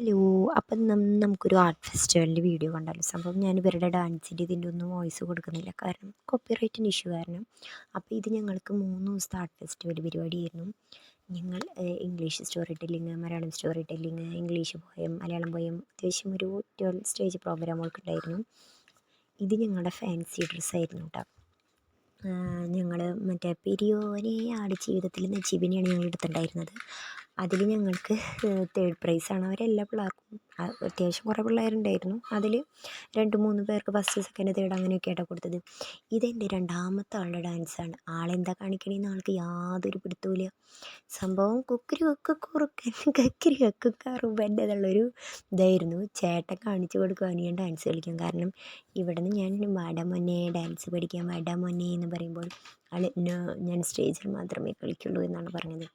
Hello അപ്പം നമുക്കൊരു art ഫെസ്റ്റിവലിന്റെ video കണ്ടാലും? സംഭവം ഞാൻ ഇവരുടെ ഡാൻസിന്റെ ഇതിന്റെ ഒന്നും വോയിസ് കൊടുക്കുന്നില്ല. കാരണം കോപ്പിറൈറ്റിന്റെ ഇഷ്യൂ കാരണം. അപ്പോൾ ഇത് ഞങ്ങൾക്ക് മൂന്ന് ദിവസത്തെ ആർട്ട് ഫെസ്റ്റിവൽ പരിപാടിയായിരുന്നു. ഞങ്ങൾ English story telling Malayalam story telling English poem Malayalam poem അത്യാവശ്യം ഒരു ട്വൽവ് സ്റ്റേജ് പ്രോഗ്രാമുകൾക്ക് ഉണ്ടായിരുന്നു. ഇത് ഞങ്ങളുടെ ഫാൻസി ഡ്രസ്സായിരുന്നു കേട്ടോ ഞങ്ങൾ മറ്റേ പെരിയോനെ ആട് ജീവിതത്തിൽ നജീബിനെയാണ് ഞങ്ങൾ എടുത്തിട്ടുണ്ടായിരുന്നത്. അതിൽ ഞങ്ങൾക്ക് തേർഡ് പ്രൈസാണ് അവരെല്ലാ പിള്ളേർക്കും അത്യാവശ്യം കുറേ പിള്ളേരുണ്ടായിരുന്നു. അതിൽ രണ്ട് മൂന്ന് പേർക്ക് ഫസ്റ്റ് സെക്കൻഡ് തേർഡ് അങ്ങനെയൊക്കെയായിട്ടാണ് കൊടുത്തത്. ഇതെന്റെ രണ്ടാമത്തെ ആളുടെ ഡാൻസാണ് ആളെന്താ കാണിക്കണേന്ന് ആൾക്ക് യാതൊരു പിടുത്തവുമില്ല. സംഭവം കുക്കരി ഒക്കെ കുറുക്കൻ കക്കരി ഒക്കെ കറുമ്പന്റെ എന്നുള്ളൊരു ഇതായിരുന്നു. ചേട്ടൻ കാണിച്ചു കൊടുക്കുവാണ് ഞാൻ ഡാൻസ് കളിക്കും. കാരണം ഇവിടെ നിന്ന് ഞാൻ വാടാ ഡാൻസ് പഠിക്കാൻ വാടാ എന്ന് പറയുമ്പോൾ ആൾ ഞാൻ സ്റ്റേജിൽ മാത്രമേ കളിക്കുള്ളൂ എന്നാണ് പറഞ്ഞത്.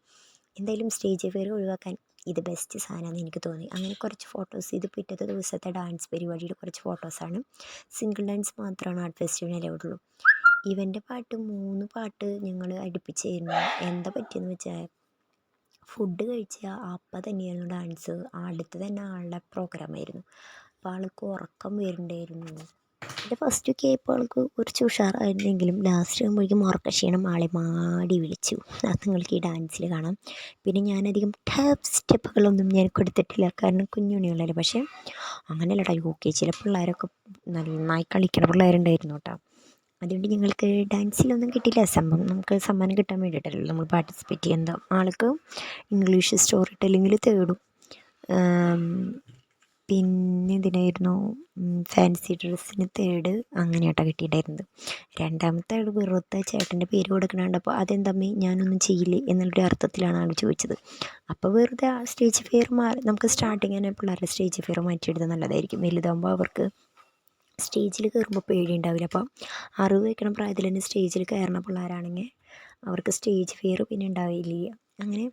എന്തായാലും സ്റ്റേജ് ഫിയർ ഒഴിവാക്കാൻ ഇത് ബെസ്റ്റ് സാധനമാണെന്ന് എനിക്ക് തോന്നി. അങ്ങനെ കുറച്ച് ഫോട്ടോസ് ഇത് പിറ്റത്തെ ദിവസത്തെ ഡാൻസ് പരിപാടിയുടെ കുറച്ച് ഫോട്ടോസാണ് സിംഗിൾ ഡാൻസ് മാത്രമാണ് ആർട്ട് ഫെസ്റ്റിവലിന് അലൗഡ് ഇവന്റെ പാട്ട് മൂന്ന് പാട്ട് ഞങ്ങൾ അടുപ്പിച്ചിരുന്നു. എന്താ പറ്റിയെന്ന് വെച്ചാൽ ഫുഡ് കഴിച്ച അപ്പം തന്നെയായിരുന്നു ഡാൻസ് അടുത്ത് തന്നെ ആളുടെ പ്രോഗ്രാമായിരുന്നു അപ്പോൾ ആൾക്ക് ഉറക്കം വരുന്നുണ്ടായിരുന്നു എന്റെ ഫസ്റ്റ് ആൾക്ക് കുറച്ച് ഉഷാറായിരുന്നെങ്കിലും ലാസ്റ്റ് ആകുമ്പോഴേക്കും ഉറക്കക്ഷീണം ആളെ മാടി വിളിച്ചു. അത് നിങ്ങൾക്ക് ഈ ഡാൻസിൽ കാണാം. പിന്നെ ഞാനധികം ടാപ്പ് സ്റ്റെപ്പുകളൊന്നും ഞാൻ കൊടുത്തിട്ടില്ല. കാരണം കുഞ്ഞുണ്ണികളല്ലേ പക്ഷേ അങ്ങനെയല്ലടാ യു കെ ചില പിള്ളേരൊക്കെ നന്നായി കളിക്കണ പിള്ളേരുണ്ടായിരുന്നു കേട്ടോ. അതുകൊണ്ട് ഞങ്ങൾക്ക് ഡാൻസിലൊന്നും കിട്ടിയില്ല. സംഭവം നമുക്ക് സമ്മാനം കിട്ടാൻ വേണ്ടിയിട്ടല്ലോ നമ്മൾ പാർട്ടിസിപ്പേറ്റ് ചെയ്യുന്നത് ആൾക്ക് ഇംഗ്ലീഷ് സ്റ്റോറി ടെല്ലിങ്ങിൽ തേടും. പിന്നെ ഇതിനായിരുന്നു ഫാൻസി ഡ്രസ്സിന് തേർഡ് അങ്ങനെയാട്ടോ കിട്ടിയിട്ടുണ്ടായിരുന്നത്. രണ്ടാമത്തെ ആൾ വെറുതെ ചേട്ടന്റെ പേര് കൊടുക്കണ കണ്ടപ്പോൾ അതെന്തമ്മേ ഞാനൊന്നും ചെയ്യില്ലേ എന്നുള്ളൊരു അർത്ഥത്തിലാണ് ആൾ ചോദിച്ചത്. അപ്പോൾ വെറുതെ ആ സ്റ്റേജ് ഫിയർ മാറി നമുക്ക് സ്റ്റാർട്ടിങ് തന്നെ പിള്ളേരുടെ സ്റ്റേജ് ഫിയർ മാറ്റിയെടുത്താൽ നല്ലതായിരിക്കും. വലുതാകുമ്പോൾ അവർക്ക് സ്റ്റേജിൽ കയറുമ്പോൾ പേടി ഉണ്ടാവില്ല അപ്പോൾ അറിവ് വയ്ക്കണ പ്രായത്തിൽ തന്നെ സ്റ്റേജിൽ കയറുന്ന പിള്ളേരാണെങ്കിൽ അവർക്ക് സ്റ്റേജ് ഫിയർ പിന്നെ ഉണ്ടാവില്ല. അങ്ങനെ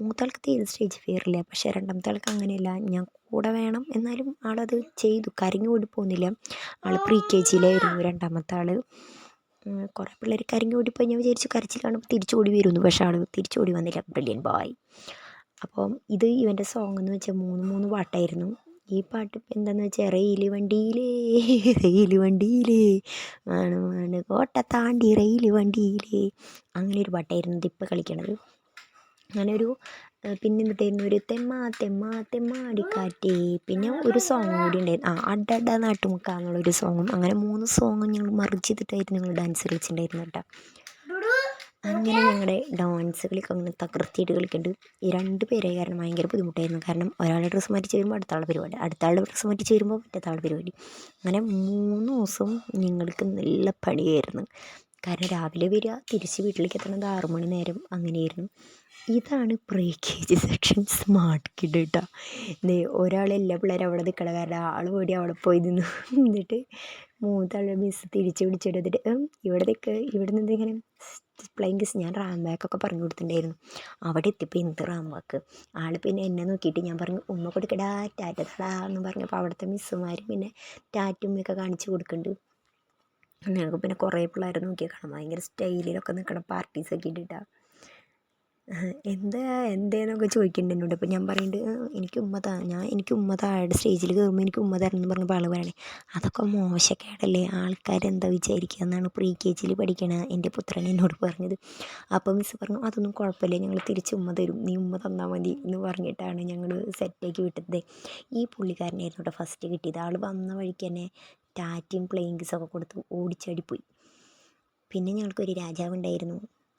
മൂത്താൾക്ക് തീരെ സ്റ്റേജ് ഫിയറില്ല പക്ഷെ രണ്ടാമത്തെ ആൾക്ക് അങ്ങനെയല്ല. ഞാൻ കൂടെ വേണം. എന്നാലും ആളത് ചെയ്തു. കരഞ്ഞു ഓടി പോകുന്നില്ല. ആൾ പ്രീ കെ ജിയിലായിരുന്നു രണ്ടാമത്തെ ആൾ കുറേ പിള്ളേർ കരഞ്ഞു ഓടിപ്പോയി ഞാൻ വിചാരിച്ചു കരച്ചിലാണ് തിരിച്ചോടി വരുന്നു. പക്ഷേ ആൾ തിരിച്ചോടി വന്നില്ല. ബ്രില്യൻ ബോയ് അപ്പം ഇത് ഇവന്റെ സോങ് എന്ന് വെച്ചാൽ മൂന്ന് മൂന്ന് പാട്ടായിരുന്നു. ഈ പാട്ട് ഇപ്പം എന്താണെന്ന് വെച്ചാൽ റെയിൽ വണ്ടിയിലേ റെയിൽ വണ്ടിയിലേ ആണ് ആണ്. കോട്ട താണ്ടി റെയിൽ വണ്ടിയിലേ. അങ്ങനെ ഒരു പാട്ടായിരുന്നു ഇതിപ്പോൾ കളിക്കണത്. അങ്ങനെ ഒരു പിന്നെ എന്തുട്ടായിരുന്നു ഒരു തെമ്മാ തെമ്മാ തെമ്മാടിക്കാറ്റേ പിന്നെ ഒരു സോങ്ങ് കൂടി ഉണ്ടായിരുന്നു. ആ അഡഡ നാട്ടുമുക്ക എന്നുള്ളൊരു സോങ്ങും അങ്ങനെ മൂന്ന് സോങ്ങും ഞങ്ങൾ മറിച്ച് ചെയ്തിട്ടായിരുന്നു ഞങ്ങൾ ഡാൻസ് കളിച്ചിട്ടുണ്ടായിരുന്നു കേട്ടോ. അങ്ങനെ ഞങ്ങളുടെ ഡാൻസ് കളിക്കും അങ്ങനെ തകർത്തിയിട്ട് കളിക്കുന്നുണ്ട് ഈ രണ്ട് പേരെ കാരണം ഭയങ്കര ബുദ്ധിമുട്ടായിരുന്നു. കാരണം ഒരാളുടെ ഡ്രസ്സ് മാറ്റി ചേരുമ്പോൾ അടുത്ത ആളുടെ പരിപാടി അടുത്ത ആളുടെ ഡ്രസ്സ് മാറ്റി ചേരുമ്പോൾ മറ്റേ ആളുടെ പരിപാടി. അങ്ങനെ മൂന്ന് ദിവസം ഞങ്ങൾക്ക് നല്ല പണിയായിരുന്നു. കാരണം രാവിലെ വരിക തിരിച്ച് വീട്ടിലേക്ക് എത്തണത് ആറു മണി നേരം അങ്ങനെയായിരുന്നു. ഇതാണ് pre K G section smart kid കേട്ടോ ദേ ഒരാൾ എല്ലാ പിള്ളേരും അവിടെ നിൽക്കണം കാരണം ആൾ ഓടി അവിടെ പോയി നിന്നു എന്നിട്ട് മൂത്താളെ മിസ് തിരിച്ച് വിളിച്ചെടുത്തിട്ട് ഇവിടെ നിൽക്ക് ഇവിടെ നിന്ന് ഇങ്ങനെ? പ്ലെയിങ് കിസ് ഞാൻ റാം ബാക്കൊക്കെ പറഞ്ഞു കൊടുത്തിട്ടുണ്ടായിരുന്നു. അവിടെ എത്തിയപ്പോൾ എന്ത് റാം ബാക്ക് ആൾ പിന്നെ എന്നെ നോക്കിയിട്ട് ഞാൻ പറഞ്ഞു ഉമ്മ കൊടുക്കടാ ടാറ്റ എന്ന് പറഞ്ഞപ്പോൾ അവിടുത്തെ മിസ്സുമാർ പിന്നെ ടാറ്റുമ്മയൊക്കെ കാണിച്ച് കൊടുക്കുന്നുണ്ട് ഞങ്ങൾക്ക് പിന്നെ കുറേ പിള്ളേർ നോക്കിയാൽ കാണാം ഭയങ്കര സ്റ്റൈലിലൊക്കെ നിൽക്കണം പാർട്ടീസൊക്കെ ഇട്ടിട്ടാണ് എന്താ എന്തേന്നൊക്കെ ചോദിക്കുന്നുണ്ട് എന്നോട്. അപ്പോൾ ഞാൻ പറയുന്നുണ്ട് എനിക്ക് ഉമ്മ താ ഞാൻ എനിക്ക് ഉമ്മ താഴെ സ്റ്റേജിൽ കയറുമ്പോൾ എനിക്ക് ഉമ്മ തരണം എന്ന് പറഞ്ഞപ്പോൾ ആൾ പറയണേ. അതൊക്കെ മോശക്കേടല്ലേ? ആൾക്കാർ എന്താ വിചാരിക്കുക എന്നാണ് പ്രീ കെ ജിയിൽ പഠിക്കണ എന്റെ പുത്രൻ എന്നോട് പറഞ്ഞത്. അപ്പോൾ മിസ്സ് പറഞ്ഞു അതൊന്നും കുഴപ്പമില്ല ഞങ്ങൾ തിരിച്ച് ഉമ്മ തരും. നീ ഉമ്മ തന്നാൽ മതി എന്ന് പറഞ്ഞിട്ടാണ് ഞങ്ങൾ സെറ്റാക്കി വിട്ടത്. ഈ പുള്ളിക്കാരനായിരുന്നു കേട്ടോ ഫസ്റ്റ് കിട്ടിയത്. ആൾ വന്ന വഴിക്ക് തന്നെ ടാറ്റയും പ്ലെയിങ് കൊടുത്തു കൊടുത്ത് ഓടിച്ചാടിപ്പോയി പിന്നെ ഞങ്ങൾക്കൊരു രാജാവുണ്ടായിരുന്നു.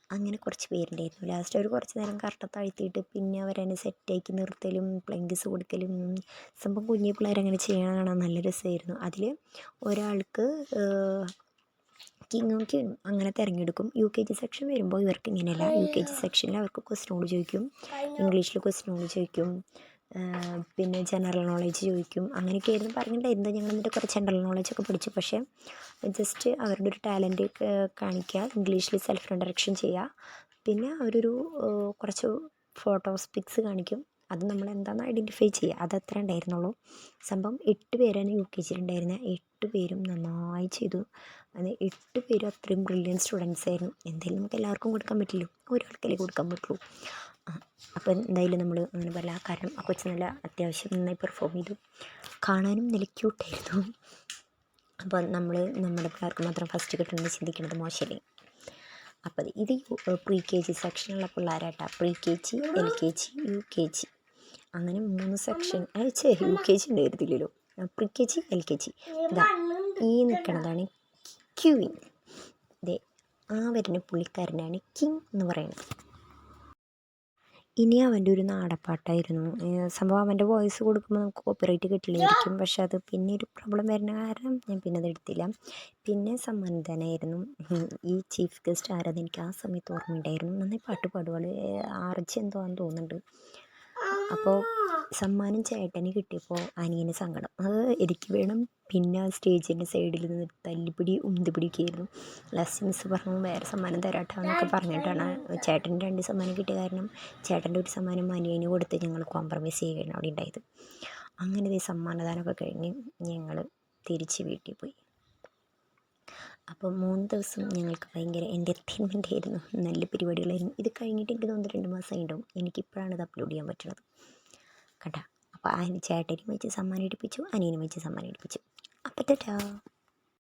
അങ്ങനെ കുറച്ച് പേരുണ്ടായിരുന്നു. ലാസ്റ്റ് അവർ കുറച്ച് നേരം കറക്റ്റ് താഴ്ത്തിയിട്ട് പിന്നെ അവരതിനെ സെറ്റാക്കി നിർത്തലും പ്ലങ്കിസ് കൊടുക്കലും സംഭവം കുഞ്ഞു പിള്ളേരങ്ങനെ ചെയ്യണ കാണാൻ നല്ല രസമായിരുന്നു. അതിൽ ഒരാൾക്ക് കിങ്ങും കിങ്ങും അങ്ങനെ തിരഞ്ഞെടുക്കും. യു കെ ജി സെക്ഷൻ വരുമ്പോൾ ഇവർക്ക് ഇങ്ങനെയല്ല. യു കെ ജി സെക്ഷനിൽ അവർക്ക് ക്വസ്റ്റ്യനോട് ചോദിക്കും. ഇംഗ്ലീഷിൽ ക്വസ്റ്റ്യനോട് ചോദിക്കും. പിന്നെ ജനറൽ നോളേജ് ചോദിക്കും. അങ്ങനെയൊക്കെയായിരുന്നു പറഞ്ഞിട്ടുണ്ടായിരുന്നത്. ഞങ്ങൾ എന്നിട്ട് കുറച്ച് ജനറൽ നോളേജൊക്കെ പഠിച്ചു. പക്ഷേ ജസ്റ്റ് അവരുടെ ഒരു ടാലന്റ് കാണിക്കുക ഇംഗ്ലീഷിൽ സെൽഫ് ഇൻട്രഡക്ഷൻ ചെയ്യുക. പിന്നെ അവരൊരു കുറച്ച് ഫോട്ടോസ് പിക്സ് കാണിക്കും. അത് നമ്മൾ എന്താണെന്ന് ഐഡന്റിഫൈ ചെയ്യുക. അത് ഉണ്ടായിരുന്നുള്ളൂ. സംഭവം എട്ട് പേരാണ് യു കെ ജിയിലുണ്ടായിരുന്നത് എട്ട് പേരും നന്നായി ചെയ്തു. അത് എട്ട് പേരും അത്രയും ബ്രില്യൻ സ്റ്റുഡൻസ് ആയിരുന്നു. എന്തായാലും നമുക്ക് എല്ലാവർക്കും കൊടുക്കാൻ പറ്റില്ല ഒരാൾക്കല്ലേ കൊടുക്കാൻ പറ്റുള്ളൂ. അപ്പോൾ എന്തായാലും നമ്മൾ അങ്ങനെ പറയാം കാരണം ആ കൊച്ചു നല്ല അത്യാവശ്യം നന്നായി പെർഫോം ചെയ്തു. കാണാനും നല്ല ക്യൂട്ടായിരുന്നു അപ്പോൾ നമ്മൾ നമ്മുടെ പിള്ളേർക്ക് മാത്രം ഫസ്റ്റ് കിട്ടുന്നത് ചിന്തിക്കുന്നത് മോശമല്ലേ അപ്പോൾ ഇത് പ്രീ കെ ജി സെക്ഷനുള്ള പിള്ളേരാട്ടാ pre K G L K G U K G അങ്ങനെ മൂന്ന് സെക്ഷൻ അയച്ചേ U K G ഉണ്ടായിരുന്നില്ലല്ലോ. Pre K G L K G ഇതാ ഈ നിൽക്കുന്നതാണ് ക്യൂവിൻ ദേ ആ വരുന്ന പുള്ളിക്കാരനാണ് കിങ് എന്ന് പറയുന്നത്. ഇനി അവന്റെ ഒരു നാടപ്പാട്ടായിരുന്നു. സംഭവം അവന്റെ വോയിസ് കൊടുക്കുമ്പോൾ നമുക്ക് കോപ്പിറൈറ്റ് കിട്ടില്ലായിരിക്കും. പക്ഷെ അത് പിന്നെ ഒരു പ്രോബ്ലം വരുന്ന കാരണം ഞാൻ പിന്നെ അത് എടുത്തില്ല. പിന്നെ സമ്മാനിതനായിരുന്നു ഉം, ഈ ചീഫ് ഗസ്റ്റ് ആരാന്ന് എനിക്ക് ആ സമയത്ത് ഓർമ്മയുണ്ടായിരുന്നു. നന്നായി പാട്ട് പാടുവാൾ ആർജി എന്തോ ആണെന്ന് തോന്നുന്നുണ്ട്. അപ്പോൾ സമ്മാനം ചേട്ടന് കിട്ടിയപ്പോൾ അനിയന് സങ്കടം. അത് എനിക്ക് വേണം. പിന്നെ സ്റ്റേജിന്റെ സൈഡിൽ നിന്ന് തല്ലിപ്പിടി ഉന്തി പിടിക്കുകയായിരുന്നു ലാസ്റ്റ് മിസ് പറഞ്ഞു വേറെ സമ്മാനം തരാട്ടോ എന്നൊക്കെ പറഞ്ഞിട്ടാണ് ചേട്ടന് രണ്ട് സമ്മാനം കിട്ടിയ കാരണം ചേട്ടന്റെ ഒരു സമ്മാനം അനിയന് കൊടുത്ത് ഞങ്ങൾ കോംപ്രമൈസ് ചെയ്യുകയാണ് അവിടെ ഉണ്ടായത്. അങ്ങനെ സമ്മാനദാനമൊക്കെ കഴിഞ്ഞ് ഞങ്ങൾ തിരിച്ച് വീട്ടിൽ പോയി. അപ്പോൾ മൂന്ന് ദിവസം ഞങ്ങൾക്ക് ഭയങ്കര എന്റർടൈൻമെന്റ് ആയിരുന്നു. നല്ല പരിപാടികളായിരുന്നു. ഇത് കഴിഞ്ഞിട്ട് എനിക്ക് തോന്നുന്നു രണ്ട് മാസം ഉണ്ടാവും എനിക്കിപ്പോഴാണ് ഇത് അപ്ലോഡ് ചെയ്യാൻ പറ്റുന്നത്. കേട്ടോ അപ്പോൾ അതിന് ചേട്ടനും വെച്ച് സമ്മാനം എടുപ്പിച്ചു അനിയനും വെച്ച് സമ്മാനം എടുപ്പിച്ചു. അപ്പോൾ ടാ.